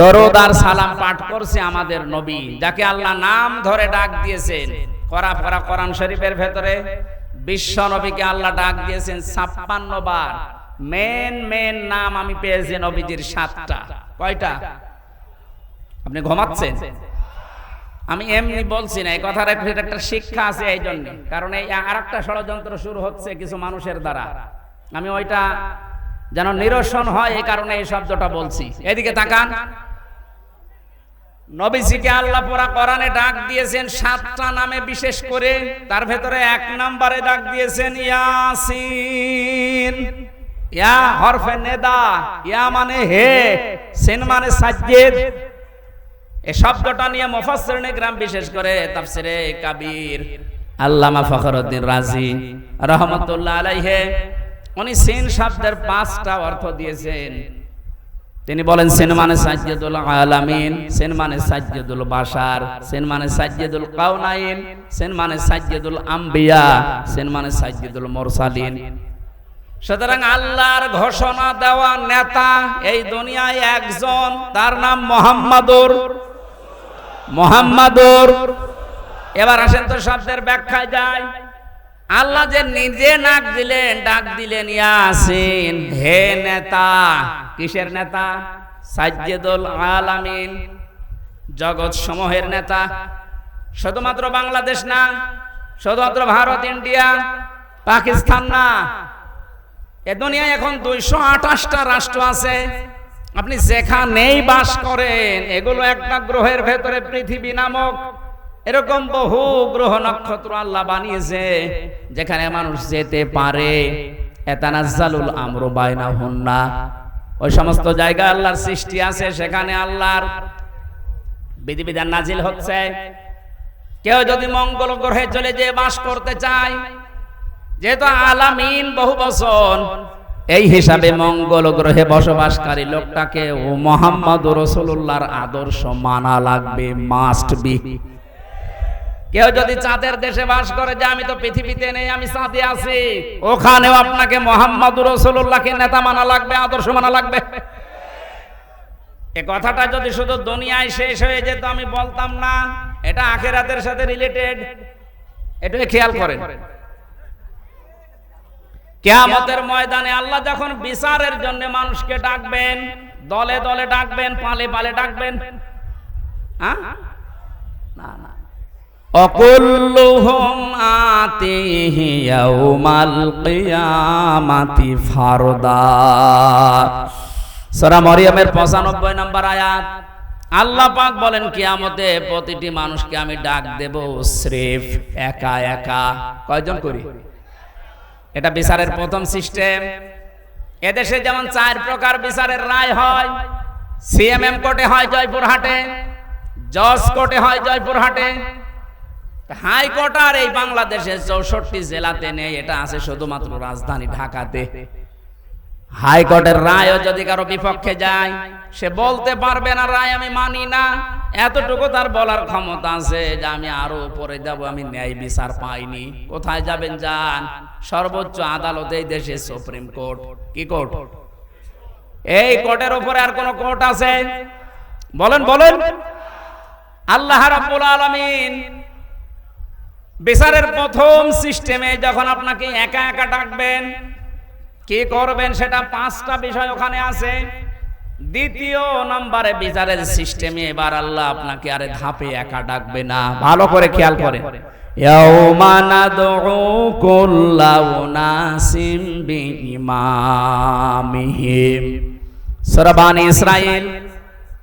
দরদ আর সালাম পাঠ করছে আমাদের নবী, যাকে আল্লাহ নাম ধরে ডাক দিয়েছেন। করা করা কোরআন শরীফের ভেতরে বিশ্ব নবীকে আল্লাহ ডাক দিয়েছেন ছাপ্পান্ন বার। মেন মেন নাম আমি পেয়েছি নবীজির সাতটা। কয়টা? আপনি ঘুমাচ্ছেন? আমি এমনি বলছি না, এই কথার একটা শিক্ষা আছে এই জন্য। কারণ এই আর একটা ষড়যন্ত্র শুরু হচ্ছে কিছু মানুষের দ্বারা। আমি ওইটা যেন নিরসন হয় এই কারণে এই শব্দটা বলছি। এদিকে তাকান। নবীজিকে আল্লাহ পোরা কোরআনে ডাক দিয়েছেন সাতটা নামে বিশেষ করে, তার ভেতরে এক নম্বরে ডাক দিয়েছেন ইয়াসিন। ইয়া হরফে নেদা, ইয়া মানে হে, সিন মানে সাজ্জেদ। এই শব্দটা নিয়ে মুফাসসিরিনে গ্রাম বিশেষ করে তাফসিরে কাবীর আল্লামা ফখরুদ্দিন রাজি রহমাতুল্লাহ আলাইহি, উনি সিন শব্দের পাঁচটা অর্থ দিয়েছেন। তিনি বলেন সেন মানে সাজ্জাদুল আলামিন সেন মানে সাজ্জাদুল বাশার সেন মানে সাজ্জাদুল কাউনাইন সেন মানে সাজ্জাদুল আম্বিয়া সেন মানে সাজ্জাদুল মুরসালিন। সুতরাং আল্লাহর ঘোষণা দেওয়া নেতা এই দুনিয়ায় একজন, তার নাম মোহাম্মদুর। মোহাম্মদুর। এবার আসেন তো শব্দের ব্যাখ্যায় যায় আল্লাহ যে নিজে নাক দিলেন, ডাক দিলেন, ইয়াসিন, হে নেতা। কিসের নেতা? সাজ্জেদুল আলামিন জগৎ সমূহের নেতা। শুধুমাত্র বাংলাদেশ না, শুধুমাত্র ভারত, ইন্ডিয়া, পাকিস্তান না, এ দুনিয়ায় এখন দুইশো আঠাশটা রাষ্ট্র আছে। আপনি যেখানেই বাস করেন, এগুলো একটা গ্রহের ভেতরে পৃথিবী নামক এরকম বহু গ্রহ নক্ষত্র আল্লাহ বানিয়েছে, যেখানে মানুষ যেতে পারে। এতানাজ্জালুল আমরু বাইনা হুন্না ওই সমস্ত জায়গা আল্লাহর সৃষ্টি আছে, সেখানে আল্লাহর বিধিবিধান নাজিল হচ্ছে। কেউ যদি মঙ্গল গ্রহে চলে যেয়ে বাস করতে চায়, যেহেতু আলামিন বহু বছর এই হিসাবে মঙ্গল গ্রহে বসবাসকারী লোকটাকে ও মোহাম্মদ রসুল্লাহর আদর্শ মানা লাগবে, মাস্ট বি। কেউ যদি চাঁদের দেশে বাস করে যে আমি তো পৃথিবীতে নেই, আমি চাঁদে আছি। ওখানেও আপনাকে মোহাম্মদ রসুল্লাহকে নেতা মানা লাগবে, আদর্শ মানা লাগবে। এ কথাটা যদি শুধু দুনিয়ায় শেষ হয়ে যেত, আমি বলতাম না, এটা আখেরাতের সাথে রিলেটেড এটাই খেয়াল করেন। কেয়ামতের ময়দানে আল্লাহ যখন বিচারের জন্য মানুষকে ডাকবেন, দলে দলে ডাকবেন, পালে পালে ডাকবেন। হ্যাঁ? অকুল্লুহুম আতিহি ইয়াউমাল কিয়ামাতি ফারদা। সূরা মরিয়মের 95 নম্বর আয়াত। আল্লাহ পাক বলেন, কিয়ামতে প্রতিটি মানুষকে আমি ডাক দেব স্রেফ একা একা। কয়জন করি? এটা বিচারের প্রথম সিস্টেম। এদেশে যেমন চার প্রকার বিচারের রায় হয়। সিএমএম কোর্টে হয় জয়পুরহাটে, জজ কোর্টে হয় জয়পুরহাটে হাইকোর্ট আর এই বাংলাদেশের চৌষট্টি জেলাতে নেই, এটা আছে শুধুমাত্র রাজধানী ঢাকাতে। হাইকোর্টের রায়ও যদি কারও বিপক্ষে যায়, সে বলতে পারবে না, রায় আমি মানি না। এতটুকু তার বলার ক্ষমতা আছে যে আমি আরও উপরে যাব, আমি ন্যায় বিচার পাইনি। কোথায় যাবেন যান সর্বোচ্চ আদালত এই দেশে সুপ্রিম কোর্ট। কি কোর্ট? এই কোর্টের উপরে আর কোন কোর্ট আছে? বলেন বলেন। আল্লাহ রাব্বুল আলামিন বিচারের প্রথম সিস্টেমে যখন আপনাকে একা একা ডাকবেন, কি করবেন সেটা পাঁচটা বিষয় ওখানে আছে। দ্বিতীয় নম্বরে বিচারের সিস্টেমে এবার আল্লাহ আপনাকে আরে ধাপে একা ডাকবে না। ভালো করে খেয়াল করে। ইয়াউমা নাদউ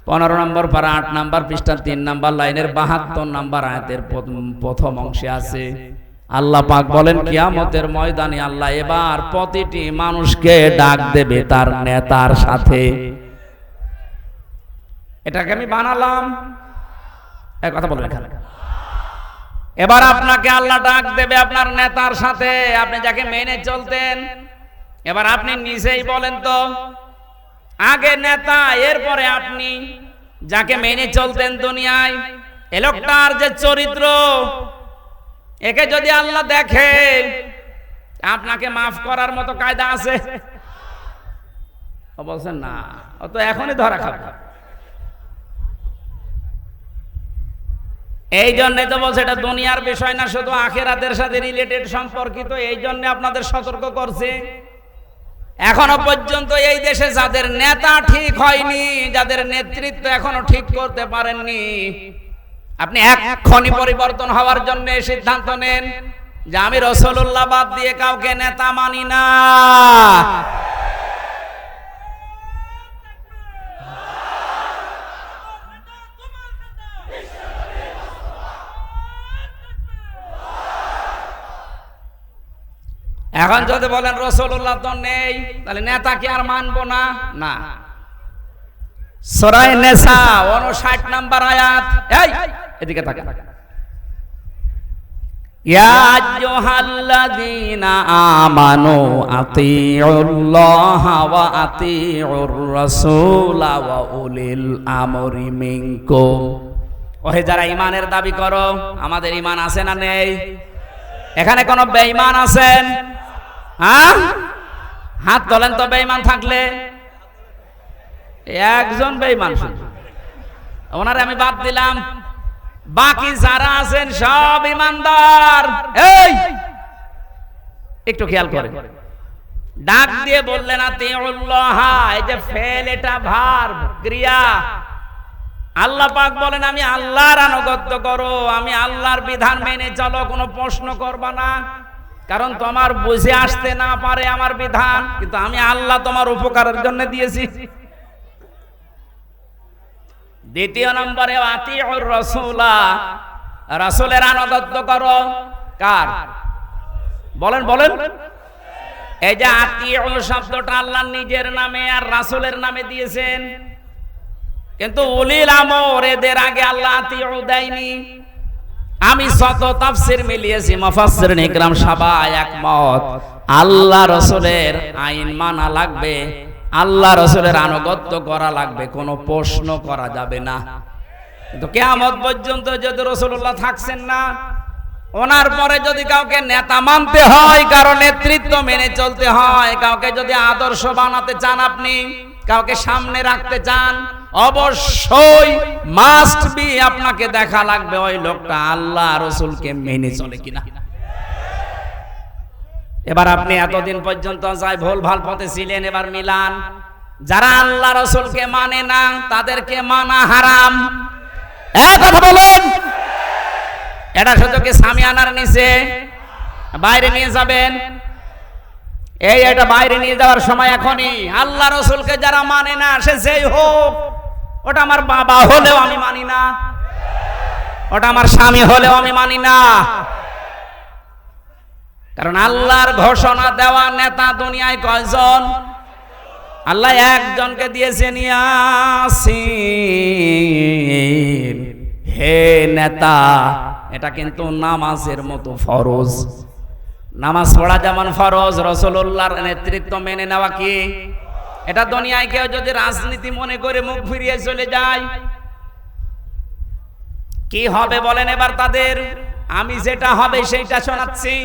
পনেরো নম্বর পারা আট নম্বর পৃষ্ঠা, তিন নম্বর লাইনের বাহাত্তর নম্বর আয়াতের প্রথম অংশে আছে। আল্লাহ পাক বলেন, কিয়ামতের ময়দানে আল্লাহ এবার প্রতিটি মানুষকে ডাক দেবে তার নেতার সাথে। এটাকে আমি বানালাম। এক কথা বলবেন এখানে। এবার আপনাকে আল্লাহ ডাক দেবে আপনার নেতার সাথে। আপনি যাকে মেনে চলতেন, এবার আপনি নিজেই বলেন তো আগে নেতা, এরপরে আপনি। যাকে মেনে চলতেন দুনিয়ায়, এ লোকটার যে চরিত্র, একে যদি আল্লাহ দেখে, আপনাকে মাফ করার মতো কায়দা আছে? বলছেন না, ও তো এখনই ধরা খাবে। এই জন্যে তো বলছে, এটা দুনিয়ার বিষয় না, শুধু আখেরাতের সাথে রিলেটেড সম্পর্কিত, এই জন্য আপনাদের সতর্ক করছে। এখনও পর্যন্ত এই দেশে যাদের নেতা ঠিক হয়নি, যাদের নেতৃত্ব এখনও ঠিক করতে পারেননি, আপনি এক্ষণি পরিবর্তন হওয়ার জন্য সিদ্ধান্ত নেন যে আমি রসুল্লাহ বাদ দিয়ে কাউকে নেতা মানি না। এখন যদি বলেন রসুল্লাহ তো নেই, তাহলে নেতাকে আর মানবো না? না। সরাই নেশা উনষাট নাম্বার আয়াত। এই, এদিকে থাকে উলিল আমরি ওহে, যারা ইমানের দাবি করো, আমাদের ইমান আছে না নেই? এখানে কোন বেঈমান আছেন? হ্যাঁ? হাত তোলেন তো বেঈমান থাকলে। একজন বেঈমান শুধু। ওনারে আমি বাদ দিলাম। বাকি যারা আছেন সব ইমানদার এই! একটু খেয়াল করে ডাক দিয়ে বললেন এই যে ফেল, এটা ভার, ক্রিয়া। আল্লাহ পাক বলেন, আমি আল্লাহর আনুগত্য করো। আমি আল্লাহর বিধান মেনে চলো, কোনো প্রশ্ন করবা না। কারণ তোমার বুঝে আসতে না পারে আমার বিধান, কিন্তু আমি আল্লাহ তোমার উপকারের জন্য দিয়েছি। দ্বিতীয় নম্বরে রাসূলা, রাসূলের আনুগত্য করো। কার? বলেন বলেন। এই যে আতিউ শব্দটা আল্লাহ নিজের নামে আর রাসূলের নামে দিয়েছেন। কিন্তু উলিল আমর, এদের আগে আল্লাহ আতিউ দেয়নি। আমি শত তাফসির মিলিয়েছি মুফাসসির ইকরাম সবাই একমত। আল্লাহ রাসূলের আইন মানা লাগবে, আল্লাহ রসুলের আনুগত্য করা লাগবে, কোনো প্রশ্ন করা যাবে না। কিন্তু কেয়ামত পর্যন্ত যদি রসুল্লাহ থাকছেন না, ওনার পরে যদি কাউকে নেতা মানতে হয়, কারও নেতৃত্ব মেনে চলতে হয়, কাউকে যদি আদর্শ বানাতে চান আপনি, কাউকে সামনে রাখতে চান অবশ্যই মাস্ট বি আপনাকে দেখা লাগবে ওই লোকটা, আল্লাহ রসুলকে মেনে চলে কিনা। এবার আপনি এতদিন পর্যন্ত যাই ভুল ভালো পথে ছিলেন, এবার মিলান। যারা আল্লাহ রসুলকে মানে না, তাদেরকে মানা হারাম। কথা বলেন। এটা শুধু কি সামিয়ানার নিচে বাইরে নিয়ে যাবেন। এই এটা বাইরে নিয়ে যাওয়ার সময় এখনই আল্লাহ রসুলকে যারা মানে না, সে যেই হোক ওটা আমার বাবা হলেও আমি মানি না। ওটা আমার স্বামী হলেও আমি মানি না। কারণ আল্লাহর ঘোষণা দেওয়া নেতা দুনিয়ায় কয়জন? আল্লাহ একজনকে দিয়েছেন ইয়াসিন হে নেতা, এটা কিন্তু নামাজের মতো ফরজ। নামাজ পড়া যেমন ফরজ, রসুল্লাহর নেতৃত্ব মেনে নেওয়া কি? এটা দুনিয়ায় কেউ যদি রাজনীতি মনে করে মুখ ফিরিয়ে চলে যায়, কি হবে বলেন এবার তাদের? আমি যেটা হবে সেইটা শোনাচ্ছি।